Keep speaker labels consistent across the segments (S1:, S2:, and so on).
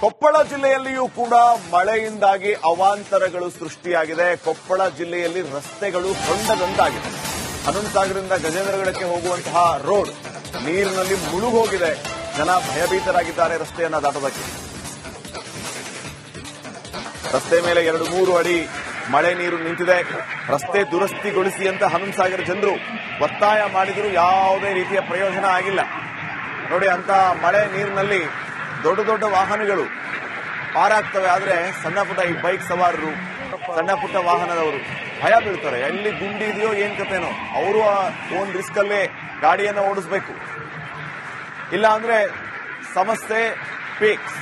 S1: ಕೊಪ್ಪಳ ಜಿಲ್ಲೆಯಲ್ಲಿಯೂ ಕೂಡ ಮಳೆಯಿಂದಾಗಿ ಅವಾಂತರಗಳು ಸೃಷ್ಟಿಯಾಗಿದೆ. ಕೊಪ್ಪಳ ಜಿಲ್ಲೆಯಲ್ಲಿ ರಸ್ತೆಗಳು ಹೊಂಡದಂತಾಗಿದೆ. ಹನುಮಸಾಗರದಿಂದ ಸಾಗರದಿಂದ ಗಜೇಂದ್ರಗಡಕ್ಕೆ ಹೋಗುವಂತಹ ರೋಡ್ ನೀರಿನಲ್ಲಿ ಮುಳುಗೋಗಿದೆ. ಜನ ಭಯಭೀತರಾಗಿದ್ದಾರೆ ರಸ್ತೆಯನ್ನ ದಾಟೋದಕ್ಕೆ. ರಸ್ತೆ ಮೇಲೆ ಎರಡು ಮೂರು ಅಡಿ ಮಳೆ ನೀರು ನಿಂತಿದೆ. ರಸ್ತೆ ದುರಸ್ತಿಗೊಳಿಸಿ ಅಂತ ಹನುಮಸಾಗರ ಜನರು ಒತ್ತಾಯ ಮಾಡಿದರೂ ಯಾವುದೇ ರೀತಿಯ ಪ್ರಯೋಜನ ಆಗಿಲ್ಲ. ನೋಡಿ ಅಂತ ಮಳೆ ನೀರಿನಲ್ಲಿ ದೊಡ್ಡ ದೊಡ್ಡ ವಾಹನಗಳು ಪಾರಾಗ್ತವೆ, ಆದ್ರೆ ಸಣ್ಣ ಪುಟ್ಟ ಈ ಬೈಕ್ ಸವಾರರು, ಸಣ್ಣ ಪುಟ್ಟ ವಾಹನದವರು ಭಯ ಬೀಳ್ತಾರೆ. ಎಲ್ಲಿ ಗುಂಡಿ ಇದೆಯೋ ಏನ್ ಕತೆನೋ ಅವರು ಒಂದು ರಿಸ್ಕ್ ಅಲ್ಲೇ ಗಾಡಿಯನ್ನ ಓಡಿಸ್ಬೇಕು. ಇಲ್ಲ ಅಂದ್ರೆ ಸಮಸ್ಯೆ ಫಿಕ್ಸ್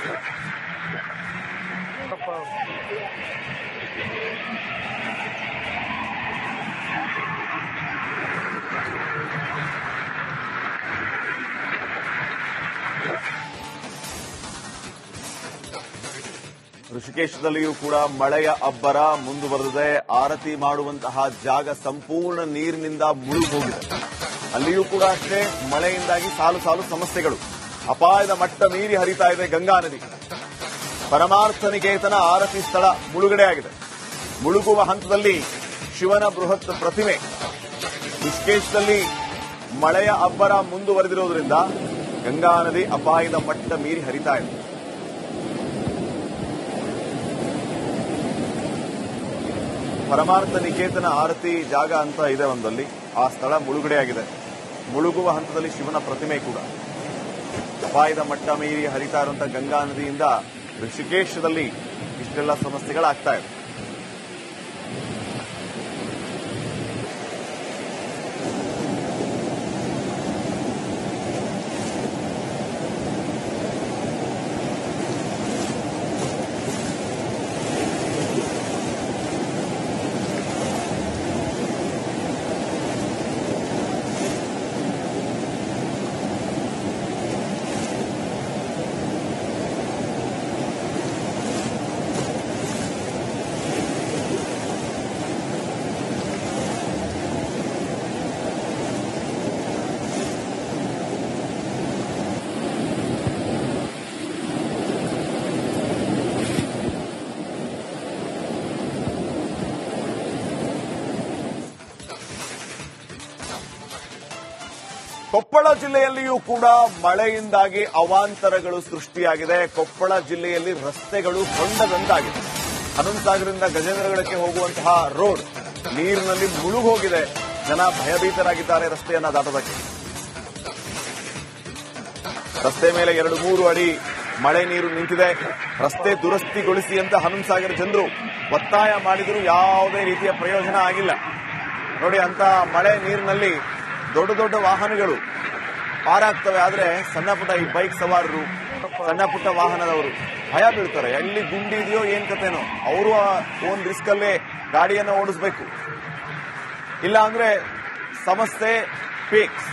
S1: ಋಷಿಕೇಶದಲ್ಲಿಯೂ ಕೂಡ ಮಳೆಯ ಅಬ್ಬರ ಮುಂದುವರೆದಿದೆ. ಆರತಿ ಮಾಡುವಂತಹ ಜಾಗ ಸಂಪೂರ್ಣ ನೀರಿನಿಂದ ಮುಳುಗೋಗಿದೆ. ಅಲ್ಲಿಯೂ ಕೂಡ ಅಷ್ಟೇ ಮಳೆಯಿಂದಾಗಿ ಸಾಲು ಸಾಲು ಸಮಸ್ಯೆಗಳು. ಅಪಾಯದ ಮಟ್ಟ ಮೀರಿ ಹರಿತಾ ಇದೆ ಗಂಗಾ ನದಿ. ಪರಮಾರ್ಥ ನಿಕೇತನ ಆರತಿ ಸ್ಥಳ ಮುಳುಗಡೆಯಾಗಿದೆ. ಮುಳುಗುವ ಹಂತದಲ್ಲಿ ಶಿವನ ಬೃಹತ್ ಪ್ರತಿಮೆ. ಋಷಿಕೇಶದಲ್ಲಿ ಮಳೆಯ ಅಬ್ಬರ ಮುಂದುವರೆದಿರುವುದರಿಂದ ಗಂಗಾ ನದಿ ಅಪಾಯದ ಮಟ್ಟ ಮೀರಿ ಹರಿತಾ ಇದೆ. ಪರಮಾರ್ಥ ನಿಕೇತನ ಆರತಿ ಜಾಗ ಅಂತ ಇದೆ ಒಂದಲ್ಲಿ. ಆ ಸ್ಥಳ ಮುಳುಗಡೆಯಾಗಿದೆ. ಮುಳುಗುವ ಹಂತದಲ್ಲಿ ಶಿವನ ಪ್ರತಿಮೆ ಕೂಡ. ಅಪಾಯದ ಮಟ್ಟ ಮೀರಿ ಹರಿತಾ ಇರುವಂತಹ ಗಂಗಾ ನದಿಯಿಂದ ಋಷಿಕೇಶದಲ್ಲಿ ಇಷ್ಟೆಲ್ಲ ಸಮಸ್ಯೆಗಳಾಗ್ತಾ ಇದೆ. ಕೊಪ್ಪಳ ಜಿಲ್ಲೆಯಲ್ಲಿಯೂ ಕೂಡ ಮಳೆಯಿಂದಾಗಿ ಅವಾಂತರಗಳು ಸೃಷ್ಟಿಯಾಗಿದೆ. ಕೊಪ್ಪಳ ಜಿಲ್ಲೆಯಲ್ಲಿ ರಸ್ತೆಗಳು ಕೊಂಡದಂತಾಗಿದೆ. ಹನ್ನೊಂದು ಸಾಗರದಿಂದ ಗಜೇಂದ್ರಗಡಕ್ಕೆ ಹೋಗುವಂತಹ ರೋಡ್ ನೀರಿನಲ್ಲಿ ಮುಳುಗೋಗಿದೆ. ಜನ ಭಯಭೀತರಾಗಿದ್ದಾರೆ ರಸ್ತೆಯನ್ನ ದಾಟದಕ್ಕೆ. ರಸ್ತೆ ಮೇಲೆ ಎರಡು ಮೂರು ಅಡಿ ಮಳೆ ನೀರು ನಿಂತಿದೆ. ರಸ್ತೆ ದುರಸ್ತಿಗೊಳಿಸಿ ಅಂತ ಹನುಮಸಾಗರ ಜನರು ಒತ್ತಾಯ ಮಾಡಿದರೂ ಯಾವುದೇ ರೀತಿಯ ಪ್ರಯೋಜನ ಆಗಿಲ್ಲ. ನೋಡಿ ಅಂತ ಮಳೆ ನೀರಿನಲ್ಲಿ ದೊಡ್ಡ ದೊಡ್ಡ ವಾಹನಗಳು ಪಾರಾಗ್ತವೆ, ಆದ್ರೆ ಸಣ್ಣ ಪುಟ್ಟ ಈ ಬೈಕ್ ಸವಾರರು, ಸಣ್ಣ ಪುಟ್ಟ ವಾಹನದವರು ಭಯ ಬೀಳ್ತಾರೆ. ಎಲ್ಲಿ ಗುಂಡಿ ಇದೆಯೋ ಏನ್ ಕತೆನೋ ಅವರು ಒಂದ್ ರಿಸ್ಕ್ ಅಲ್ಲೇ ಗಾಡಿಯನ್ನ ಓಡಿಸ್ಬೇಕು. ಇಲ್ಲ ಅಂದ್ರೆ ಸಮಸ್ಯೆ ಫಿಕ್ಸ್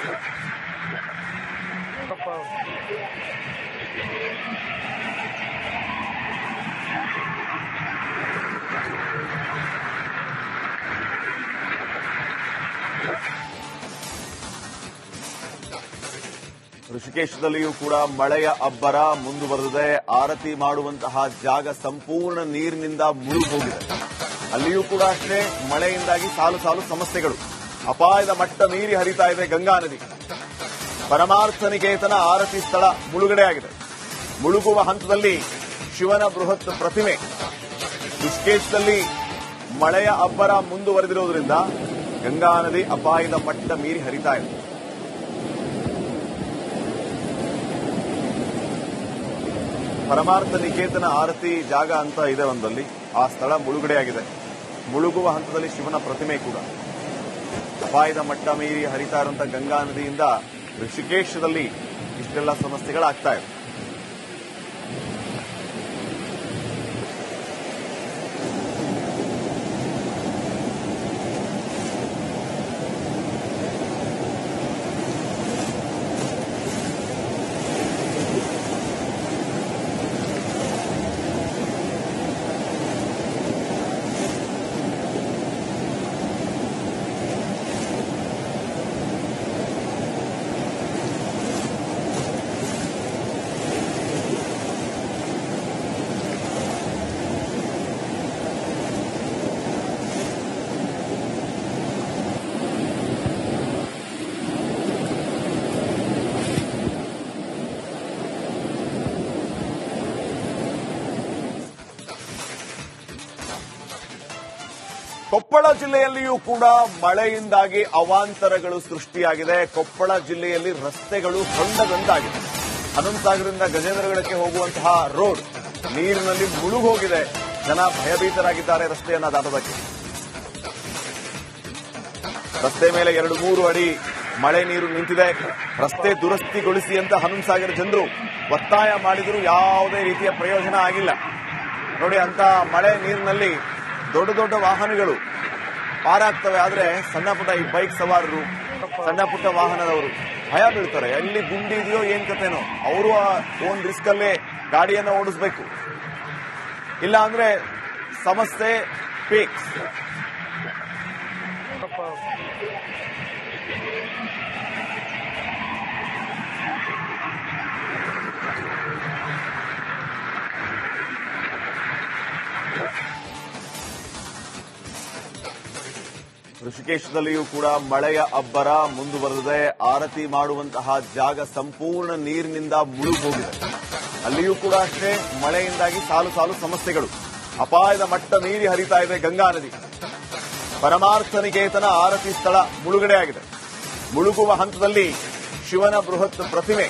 S1: ಋಷಿಕೇಶದಲ್ಲಿಯೂ ಕೂಡ ಮಳೆಯ ಅಬ್ಬರ ಮುಂದುವರೆದಿದೆ. ಆರತಿ ಮಾಡುವಂತಹ ಜಾಗ ಸಂಪೂರ್ಣ ನೀರಿನಿಂದ ಮುಳುಗೋಗಿದೆ ಅಲ್ಲಿಯೂ ಕೂಡ ಅಷ್ಟೇ ಮಳೆಯಿಂದಾಗಿ ಸಾಲು ಸಾಲು ಸಮಸ್ಯೆಗಳು. ಅಪಾಯದ ಮಟ್ಟ ಮೀರಿ ಹರಿತಾ ಇದೆ ಗಂಗಾ ನದಿ. ಪರಮಾರ್ಥ ನಿಕೇತನ ಆರತಿ ಸ್ಥಳ ಮುಳುಗಡೆಯಾಗಿದೆ. ಮುಳುಗುವ ಹಂತದಲ್ಲಿ ಶಿವನ ಬೃಹತ್ ಪ್ರತಿಮೆ. ಋಷಿಕೇಶದಲ್ಲಿ ಮಳೆಯ ಅಬ್ಬರ ಮುಂದುವರೆದಿರುವುದರಿಂದ ಗಂಗಾ ನದಿ ಅಪಾಯದ ಮಟ್ಟ ಮೀರಿ ಹರಿತಾ ಇದೆ. ಪರಮಾರ್ಥ ನಿಕೇತನ ಆರತಿ ಜಾಗ ಅಂತ ಇದೆ ಒಂದಲ್ಲಿ. ಆ ಸ್ಥಳ ಮುಳುಗಡೆಯಾಗಿದೆ. ಮುಳುಗುವ ಹಂತದಲ್ಲಿ ಶಿವನ ಪ್ರತಿಮೆ ಕೂಡ. ಅಪಾಯದ ಮಟ್ಟ ಮೀರಿ ಹರಿತಾ ಇರುವಂತಹ ಗಂಗಾ ನದಿಯಿಂದ ಋಷಿಕೇಶದಲ್ಲಿ ಇಷ್ಟೆಲ್ಲ ಸಮಸ್ಯೆಗಳಾಗ್ತಾ ಇದೆ ಕೊಪ್ಪಳ ಜಿಲ್ಲೆಯಲ್ಲಿಯೂ ಕೂಡ ಮಳೆಯಿಂದಾಗಿ ಅವಾಂತರಗಳು ಸೃಷ್ಟಿಯಾಗಿದೆ. ಕೊಪ್ಪಳ ಜಿಲ್ಲೆಯಲ್ಲಿ ರಸ್ತೆಗಳು ಹೊಂಡದಂತಾಗಿದೆ. ಹನುಮಸಾಗರದಿಂದ ಗಜೇಂದ್ರಗಡಕ್ಕೆ ಹೋಗುವಂತಹ ರೋಡ್ ನೀರಿನಲ್ಲಿ ಮುಳುಗೋಗಿದೆ. ಜನ ಭಯಭೀತರಾಗಿದ್ದಾರೆ ರಸ್ತೆಯನ್ನು ದಾಟೋದಕ್ಕೆ. ರಸ್ತೆ ಮೇಲೆ ಎರಡು ಮೂರು ಅಡಿ ಮಳೆ ನೀರು ನಿಂತಿದೆ. ರಸ್ತೆ ದುರಸ್ತಿಗೊಳಿಸಿ ಅಂತ ಹನುಮಸಾಗರ ಜನರು ಒತ್ತಾಯ ಮಾಡಿದರೂ ಯಾವುದೇ ರೀತಿಯ ಪ್ರಯೋಜನ ಆಗಿಲ್ಲ. ನೋಡಿ ಅಂತ ಮಳೆ ನೀರಿನಲ್ಲಿ ದೊಡ್ಡ ದೊಡ್ಡ ವಾಹನಗಳು ಪಾರಾಗ್ತವೆ, ಆದ್ರೆ ಸಣ್ಣ ಪುಟ್ಟ ಈ ಬೈಕ್ ಸವಾರರು, ಸಣ್ಣ ಪುಟ್ಟ ವಾಹನದವರು ಭಯ ಬೀಳ್ತಾರೆ. ಎಲ್ಲಿ ಗುಂಡಿ ಇದೆಯೋ ಏನ್ ಕತೆನೋ ಅವರು ಓನ್ ರಿಸ್ಕ್ ಅಲ್ಲೇ ಗಾಡಿಯನ್ನ ಓಡಿಸ್ಬೇಕು. ಇಲ್ಲ ಅಂದ್ರೆ ಸಮಸ್ಯೆ ಫಿಕ್ಸ್ ಋಷಿಕೇಶದಲ್ಲಿಯೂ ಕೂಡ ಮಳೆಯ ಅಬ್ಬರ ಮುಂದುವರೆದಿದೆ. ಆರತಿ ಮಾಡುವಂತಹ ಜಾಗ ಸಂಪೂರ್ಣ ನೀರಿನಿಂದ ಮುಳುಗೋಗಿದೆ ಅಲ್ಲಿಯೂ ಕೂಡ ಅಷ್ಟೇ ಮಳೆಯಿಂದಾಗಿ ಸಾಲು ಸಾಲು ಸಮಸ್ಯೆಗಳು. ಅಪಾಯದ ಮಟ್ಟ ಮೀರಿ ಹರಿತಾ ಇದೆ ಗಂಗಾ ನದಿ. ಪರಮಾರ್ಥ ನಿಕೇತನ ಆರತಿ ಸ್ಥಳ ಮುಳುಗಡೆಯಾಗಿದೆ ಮುಳುಗುವ ಹಂತದಲ್ಲಿ ಶಿವನ ಬೃಹತ್ ಪ್ರತಿಮೆ.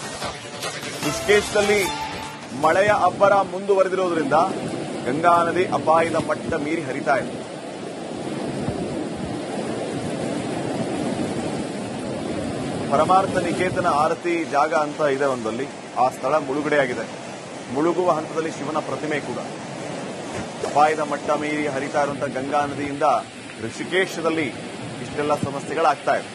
S1: ಋಷಿಕೇಶದಲ್ಲಿ ಮಳೆಯ ಅಬ್ಬರ ಮುಂದುವರೆದಿರುವುದರಿಂದ ಗಂಗಾ ನದಿ ಅಪಾಯದ ಮಟ್ಟ ಮೀರಿ ಹರಿತಾ ಇದೆ. ಪರಮಾರ್ಥ ನಿಕೇತನ ಆರತಿ ಜಾಗ ಅಂತ ಇದೆ ಒಂದಲ್ಲಿ ಆ ಸ್ಥಳ ಮುಳುಗಡೆಯಾಗಿದೆ. ಮುಳುಗುವ ಹಂತದಲ್ಲಿ ಶಿವನ ಪ್ರತಿಮೆ ಕೂಡ. ಅಪಾಯದ ಮಟ್ಟ ಮೀರಿ ಹರಿತಾ ಇರುವಂತಹ ಗಂಗಾ ನದಿಯಿಂದ ಋಷಿಕೇಶದಲ್ಲಿ ಇಷ್ಟೆಲ್ಲ ಸಮಸ್ಯೆಗಳಾಗ್ತಾ ಇದೆ